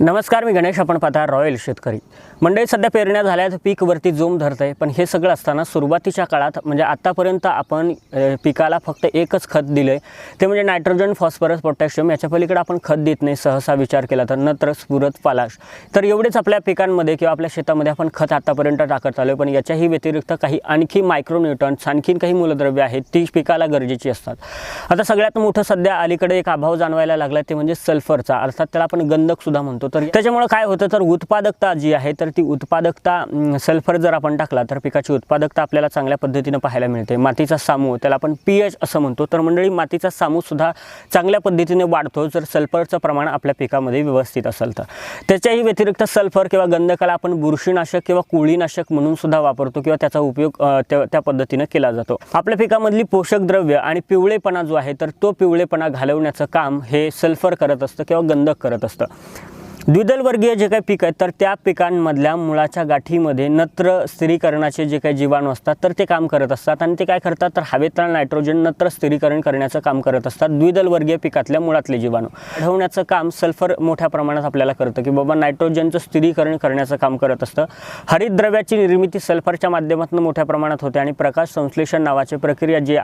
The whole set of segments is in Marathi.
नमस्कार मी गणेश आपण पाहता रॉयल शेतकरी. मंडळी सध्या पेरण्या झाल्यात पीकवरती जोम धरत आहे पण हे सगळं असताना सुरुवातीच्या काळात म्हणजे आत्तापर्यंत आपण पिकाला फक्त एकच खत दिलं आहे ते म्हणजे नायट्रोजन फॉस्फरस पोटॅशियम याच्या पलीकडे आपण खत देत नाही सहसा विचार केला तर. नत्र स्फुरत पालाश. तर एवढेच आपल्या पिकांमध्ये किंवा आपल्या शेतामध्ये आपण खत आत्तापर्यंत टाकत आलो पण याच्याही व्यतिरिक्त काही आणखी मायक्रोन्यूटन्स आणखीन काही मूलद्रव्य आहेत ती पिकाला गरजेची असतात. आता सगळ्यात मोठं सध्या अलीकडे एक अभाव जाणवायला लागला ते म्हणजे सल्फरचा. अर्थात त्याला आपण गंधकसुद्धा म्हणतो. म्हणतो तर त्याच्यामुळे काय होतं तर उत्पादकता जी आहे तर ती उत्पादकता सल्फर जर आपण टाकला तर पिकाची उत्पादकता आपल्याला चांगल्या पद्धतीनं पाहायला मिळते. मातीचा सामू त्याला आपण पी एच असं म्हणतो. तर मंडळी मातीचा सामूसुद्धा चांगल्या पद्धतीने वाढतो जर सल्फरचं प्रमाण आपल्या पिकामध्ये व्यवस्थित असेल तर. त्याच्याही व्यतिरिक्त सल्फर किंवा गंधकाला आपण बुरशीनाशक किंवा कुळीनाशक म्हणून सुद्धा वापरतो किंवा त्याचा उपयोग त्या त्या पद्धतीनं केला जातो. आपल्या पिकामधली पोषक द्रव्य आणि पिवळेपणा जो आहे तर तो पिवळेपणा घालवण्याचं काम हे सल्फर करत असतं किंवा गंधक करत असतं. द्विदल वर्गीय जे काही पीक आहेत तर त्या पिकांमधल्या मुळाच्या गाठीमध्ये नत्र स्थिरीकरणाचे जे काही जीवाणू असतात तर ते काम करत असतात. आणि ते काय करतात तर हवेतला नायट्रोजन नत्र स्थिरीकरण करण्याचं काम करत असतात द्विदल वर्गीय पिकातल्या मुळातले जीवाणू. वाढवण्याचं काम सल्फर मोठ्या प्रमाणात आपल्याला करतं की बाबा नायट्रोजनचं स्थिरीकरण करण्याचं काम करत असतं. हरितद्रव्याची निर्मिती सल्फरच्या माध्यमातून मोठ्या प्रमाणात होते आणि प्रकाश संश्लेषण नावाची प्रक्रिया जी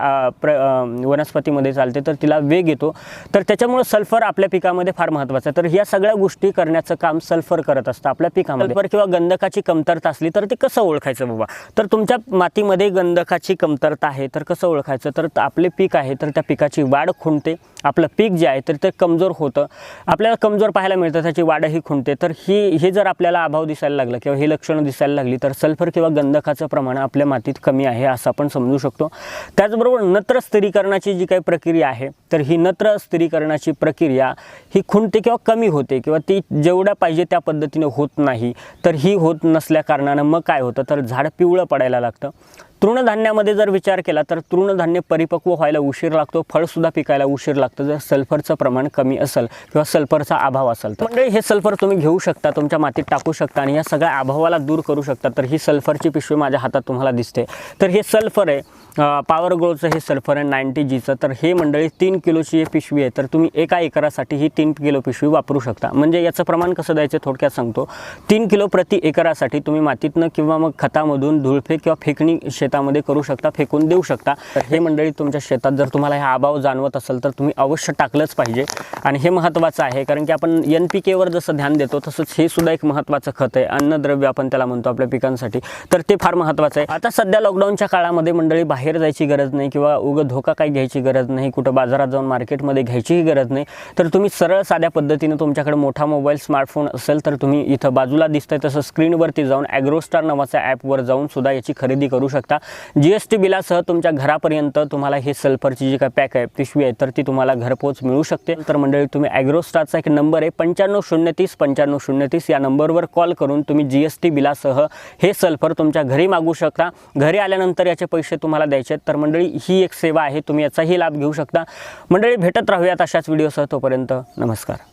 प्र वनस्पतीमध्ये चालते तर तिला वेग येतो. तर त्याच्यामुळं सल्फर आपल्या पिकामध्ये फार महत्त्वाचं आहे. तर ह्या सगळ्या गोष्टी करण्याचं काम सल्फर करत असतं आपल्या पिकामध्ये. सल्फर किंवा गंधकाची कमतरता असली तर ते कसं ओळखायचं बाबा? तर तुमच्या मातीमध्ये गंधकाची कमतरता आहे तर कसं ओळखायचं? तर आपले पीक आहे तर त्या पिकाची वाढ खुंटते. आपलं पीक जे आहे तर ते कमजोर होतं. आपल्याला कमजोर पाहायला मिळतं त्याची वाढही खुंटते. तर ही हे जर आपल्याला अभाव दिसायला लागलं किंवा ही लक्षणं दिसायला लागली तर सल्फर किंवा गंधकाचं प्रमाण आपल्या मातीत कमी आहे असं आपण समजू शकतो. त्याचबरोबर नत्र स्थिरीकरणाची जी काही प्रक्रिया आहे तर ही नत्र स्थिरीकरणाची प्रक्रिया ही खुंटते किंवा कमी होते किंवा ती जेवढ्या पाहिजे त्या पद्धतीने होत नाही. तर ही होत नसल्या कारणानं मग काय होतं? तर झाड पिवळं पडायला लागतं. तृणधान्यामध्ये जर विचार केला तर तृणधान्य परिपक्व व्हायला उशीर लागतो. फळसुद्धा पिकायला उशीर लागतो. जर सल्फरचं प्रमाण कमी असेल किंवा सल्फरचा अभाव असेल तर म्हणजे हे सल्फर तुम्ही घेऊ शकता तुमच्या मातीत टाकू शकता आणि या सगळ्या अभावाला दूर करू शकता. तर ही सल्फरची पिशवी माझ्या हातात तुम्हाला दिसते. तर हे सल्फर आहे. पॉवर ग्रोचं हे सल्फर आहे नाईन्टी जीचं तर हे मंडळी तीन किलोची ही पिशवी आहे. तर तुम्ही एका एकरासाठी ही तीन किलो पिशवी वापरू शकता. म्हणजे याचं प्रमाण कसं द्यायचं थोडक्यात सांगतो. तीन किलो प्रति एकरासाठी तुम्ही मातीतनं किंवा मग खतामधून धुळफेक किंवा फेकणी शेतामध्ये करू शकता फेकून देऊ शकता. तर हे मंडळी तुमच्या शेतात जर तुम्हाला हा अभाव जाणवत असेल तर तुम्ही अवश्य टाकलंच पाहिजे. आणि हे महत्त्वाचं आहे कारण की आपण एन पी केवर जसं ध्यान देतो तसंच हे सुद्धा एक महत्त्वाचं खत आहे. अन्नद्रव्य आपण त्याला म्हणतो आपल्या पिकांसाठी. तर ते फार महत्त्वाचं आहे. आता सध्या लॉकडाऊनच्या काळामध्ये मंडळी बाहेर जायची गरज नाही किंवा उगं धोका काही घ्यायची गरज नाही कुठं बाजारात जाऊन मार्केटमध्ये घ्यायचीही गरज नाही. तर तुम्ही सरळ साध्या पद्धतीनं तुमच्याकडे मोठा मोबाईल स्मार्टफोन असेल तर तुम्ही इथं बाजूला दिसतंय तसं स्क्रीनवरती जाऊन ॲग्रोस्टार नावाच्या ॲपवर जाऊन सुद्धा याची खरेदी करू शकता. जी एस टी बिलासह तुमच्या घरापर्यंत तुम्हाला हे सल्फरची जी काय पॅक आहे पिशवी आहे तर ती तुम्हाला घरपोच मिळू शकते. तर मंडळी तुम्ही ॲग्रोस्टारचा एक नंबर आहे पंच्याण्णव शून्य तीस पंच्याण्णव शून्य तीस या नंबरवर कॉल करून तुम्ही जी एस टी बिलासह हे सल्फर तुमच्या घरी मागू शकता. घरी आल्यानंतर याचे पैसे तुम्हाला द्यायचे आहेत. तर मंडळी ही एक सेवा आहे तुम्ही याचाही लाभ घेऊ शकता. मंडळी भेटत राहूयात अशाच व्हिडिओसह तोपर्यंत. नमस्कार.